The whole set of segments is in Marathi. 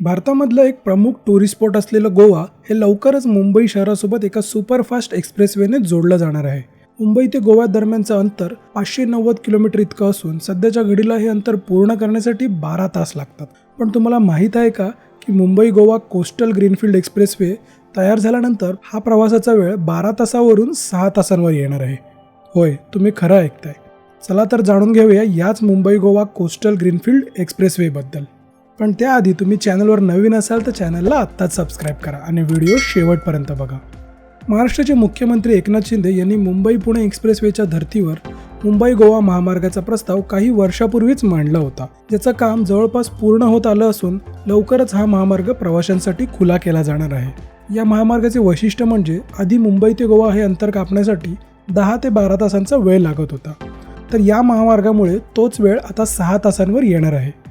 भारतामधलं एक प्रमुख टुरिस्ट स्पॉट असलेलं गोवा हे लवकरच मुंबई शहरासोबत एका सुपरफास्ट एक्सप्रेसवेने जोडलं जाणार आहे. मुंबई ते गोवा दरम्यानचं अंतर पाचशे नव्वद किलोमीटर इतकं असून सध्याच्या घडीला हे अंतर पूर्ण करण्यासाठी बारा तास लागतात. पण तुम्हाला माहीत आहे का की Mumbai Goa coastal greenfield expressway तयार झाल्यानंतर हा प्रवासाचा वेळ बारा तासावरून सहा तासांवर येणार आहे. होय तुम्ही खरं ऐकताय. चला तर जाणून घेऊया याच मुंबई गोवा कोस्टल ग्रीनफील्ड एक्सप्रेसवेबद्दल. पण त्याआधी तुम्ही चॅनलवर नवीन असाल तर चॅनलला आत्ताच सबस्क्राईब करा आणि व्हिडिओ शेवटपर्यंत बघा. महाराष्ट्राचे मुख्यमंत्री एकनाथ शिंदे यांनी मुंबई पुणे एक्सप्रेसवेच्या धर्तीवर मुंबई गोवा महामार्गाचा प्रस्ताव काही वर्षापूर्वीच मांडला होता. ज्याचं काम जवळपास पूर्ण होत आलं असून लवकरच हा महामार्ग प्रवाशांसाठी खुला केला जाणार आहे. या महामार्गाचे वैशिष्ट्य म्हणजे आधी मुंबई ते गोवा हे अंतर कापण्यासाठी दहा ते बारा तासांचा वेळ लागत होता. तर या महामार्गामुळे तोच वेळ आता सहा तासांवर येणार आहे.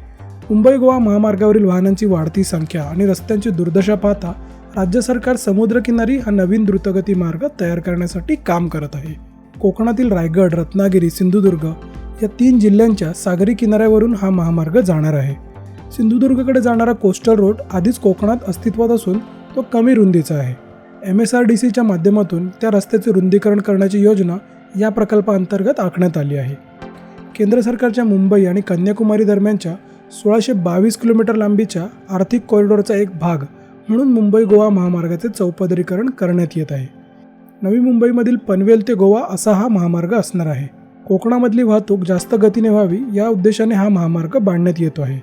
मुंबई गोवा महामार्गावरील वाहनांची वाढती संख्या आणि रस्त्यांची दुर्दशा पाहता राज्य सरकार समुद्रकिनारी हा नवीन द्रुतगती मार्ग तयार करण्यासाठी काम करत आहे. कोकणातील रायगड रत्नागिरी सिंधुदुर्ग या तीन जिल्ह्यांच्या सागरी किनाऱ्यावरून हा महामार्ग जाणार आहे. सिंधुदुर्गकडे जाणारा कोस्टल रोड आधीच कोकणात अस्तित्वात असून तो कमी रुंदीचा आहे. एम एस आर डी सीच्या माध्यमातून त्या रस्त्याचे रुंदीकरण करण्याची योजना या प्रकल्पाअंतर्गत आखण्यात आली आहे. केंद्र सरकारच्या मुंबई आणि कन्याकुमारी दरम्यानच्या सोळाशे बावीस किलोमीटर लांबीच्या आर्थिक कॉरिडॉरचा एक भाग म्हणून मुंबई गोवा महामार्गाचे चौपदरीकरण करण्यात येत आहे. नवी मुंबईमधील पनवेल ते गोवा असा हा महामार्ग असणार आहे. कोकणामधली वाहतूक जास्त गतीने व्हावी या उद्देशाने हा महामार्ग बांधण्यात येतो आहे.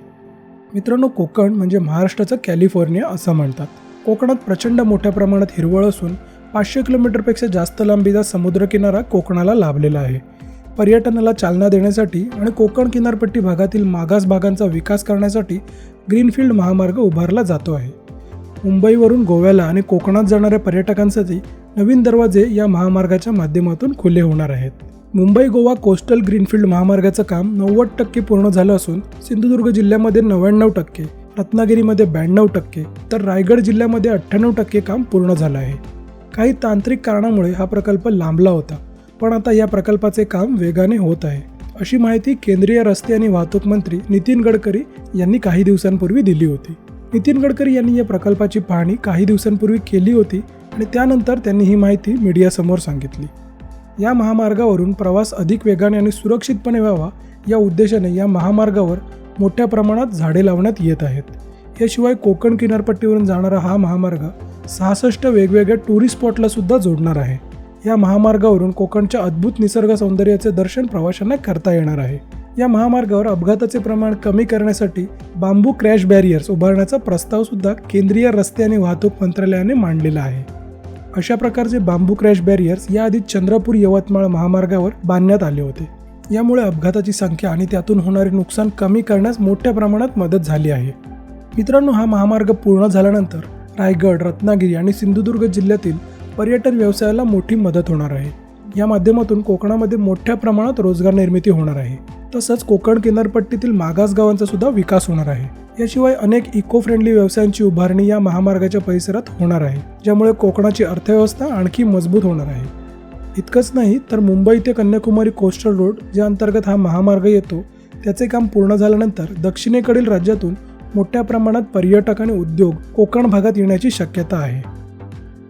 मित्रांनो कोकण म्हणजे महाराष्ट्राचं कॅलिफोर्निया असं म्हणतात. कोकणात प्रचंड मोठ्या प्रमाणात हिरवळ असून पाचशे किलोमीटरपेक्षा जास्त लांबीचा समुद्रकिनारा कोकणाला लाभलेला आहे. पर्यटनाला चालना देण्यासाठी आणि कोकण किनारपट्टी भागातील मागास भागांचा विकास करण्यासाठी ग्रीनफील्ड महामार्ग उभारला जातो आहे. मुंबईवरून गोव्याला आणि कोकणात जाणाऱ्या पर्यटकांसाठी नवीन दरवाजे या महामार्गाच्या माध्यमातून खुले होणार आहेत. मुंबई गोवा कोस्टल ग्रीनफील्ड महामार्गाचं काम नव्वद टक्के पूर्ण झालं असून सिंधुदुर्ग जिल्ह्यामध्ये नव्याण्णव टक्के रत्नागिरीमध्ये ब्याण्णव टक्के तर रायगड जिल्ह्यामध्ये अठ्ठ्याण्णव टक्के काम पूर्ण झालं आहे. काही तांत्रिक कारणामुळे हा प्रकल्प लांबला होता. पण आता या प्रकल्पाचे काम वेगाने होत आहे. अशी माहिती केंद्रीय रस्ते आणि वाहतूक मंत्री नितीन गडकरी यांनी काही दिवसांपूर्वी दिली होती. नितीन गडकरी यांनी या प्रकल्पाची पाहणी काही दिवसांपूर्वी केली होती आणि त्यानंतर त्यांनी ही माहिती मीडियासमोर सांगितली. या महामार्गावरून प्रवास अधिक वेगाने आणि सुरक्षितपणे व्हावा या उद्देशाने या महामार्गावर मोठ्या प्रमाणात झाडे लावण्यात येत आहेत. याशिवाय कोकण किनारपट्टीवरून जाणारा हा महामार्ग सहासष्ट वेगवेगळ्या टुरिस्ट स्पॉटला सुद्धा जोडणार आहे. या महामार्गावरून कोकणच्या अद्भुत निसर्ग सौंदर्याचे दर्शन प्रवाशांना करता येणार आहे. या महामार्गावर अपघाताचे प्रमाण कमी करण्यासाठी बांबू क्रॅश बॅरियर्स उभारण्याचा प्रस्ताव सुद्धा केंद्रीय रस्ते आणि वाहतूक मंत्रालयाने मांडलेला आहे. अशा प्रकारचे बांबू क्रॅश बॅरियर्स याआधी चंद्रपूर यवतमाळ महामार्गावर बांधण्यात आले होते. यामुळे अपघाताची संख्या आणि त्यातून होणारे नुकसान कमी करण्यास मोठ्या प्रमाणात मदत झाली आहे. मित्रांनो हा महामार्ग पूर्ण झाल्यानंतर रायगड रत्नागिरी आणि सिंधुदुर्ग जिल्ह्यातील पर्यटन व्यवसायाला मोठी मदत होणार आहे. या माध्यमातून कोकणामध्ये मोठ्या प्रमाणात रोजगार निर्मिती होणार आहे. तसंच कोकण किनारपट्टीतील मागास गावांचा सुद्धा विकास होणार आहे. याशिवाय अनेक इको फ्रेंडली व्यवसायांची उभारणी या महामार्गाच्या परिसरात होणार आहे ज्यामुळे कोकणाची अर्थव्यवस्था आणखी मजबूत होणार आहे. इतकंच नाही तर मुंबई ते कन्याकुमारी कोस्टल रोड ज्या अंतर्गत हा महामार्ग येतो त्याचे काम पूर्ण झाल्यानंतर दक्षिणेकडील राज्यातून मोठ्या प्रमाणात पर्यटक आणि उद्योग कोकण भागात येण्याची शक्यता आहे.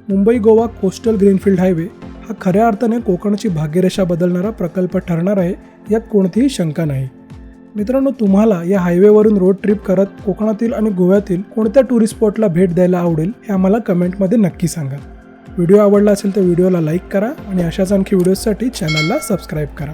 Mumbai Goa coastal greenfield highway हा खऱ्या अर्थाने कोकणची भाग्यरेषा बदलणारा प्रकल्प ठरणार आहे यात कोणतीही शंका नाही. मित्रांनो तुम्हाला या हायवेवरून रोड ट्रिप करत कोकणातील आणि गोव्यातील कोणत्या टुरिस्ट स्पॉटला भेट द्यायला आवडेल हे आम्हाला कमेंटमध्ये नक्की सांगा. व्हिडिओ आवडला असेल तर व्हिडिओला लाईक करा आणि अशाच आणखी व्हिडिओजसाठी चॅनलला सबस्क्राईब करा.